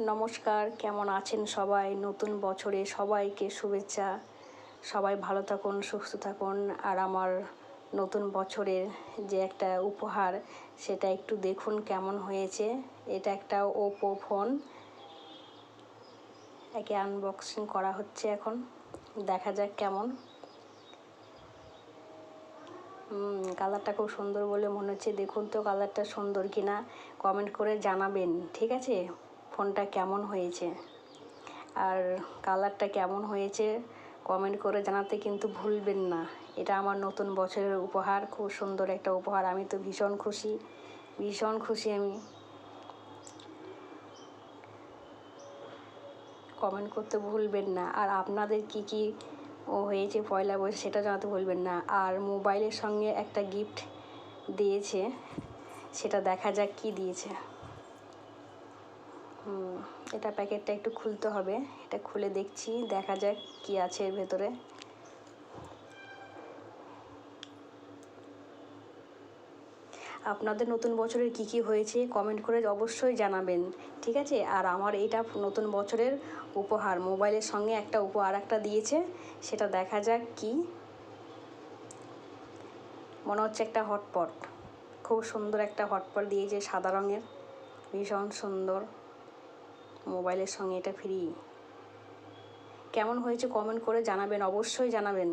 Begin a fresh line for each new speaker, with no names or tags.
নমস্কার, কেমন আছেন সবাই? নতুন বছরে সবাইকে শুভেচ্ছা। সবাই ভালো থাকুন, সুস্থ থাকুন। আর আমার নতুন বছরের যে একটা উপহার, সেটা একটু দেখুন কেমন হয়েছে। এটা একটা ওপো ফোন একে আনবক্সিং করা হচ্ছে এখন। দেখা যাক কেমন। কালারটা খুব সুন্দর বলে মনে হচ্ছে। দেখুন তো কালারটা সুন্দর কিনা। কমেন্ট করে জানাবেন, ঠিক আছে? ফোনটা কেমন হয়েছে? আর কালারটা কেমন হয়েছে? কমেন্ট করে জানাতে কিন্তু ভুলবেন না। এটা আমার নতুন বছরের উপহার। খুব সুন্দর একটা উপহার। আমি তো ভীষণ খুশি। ভীষণ খুশি আমি। কমেন্ট করতে ভুলবেন না। আর আপনাদের কি কি ও হয়েছে পয়লা বৈশাখ, সেটা জানাতে ভুলবেন না। আর মোবাইলের সঙ্গে একটা গিফট দিয়েছে। সেটা দেখা যাক কি দিয়েছে। এটা প্যাকেটটা একটু খুলতে হবে। এটা খুলে দেখছি, দেখা যাক কি আছে এর ভেতরে। আপনাদের নতুন বছরের কি কি হয়েছে কমেন্ট করে অবশ্যই জানাবেন, ঠিক আছে? আর আমার এইটা নতুন বছরের উপহার, মোবাইলের সঙ্গে একটা উপহার একটা দিয়েছে, সেটা দেখা যাক কি। মনে হচ্ছে একটা হটপট। খুব সুন্দর একটা হটপট দিয়েছে সাদা রঙের, ভীষণ সুন্দর। মোবাইলের সঙ্গে এটা ফ্রি কেমন হয়েছে কমেন্ট করে জানাবেন অবশ্যই জানাবেন।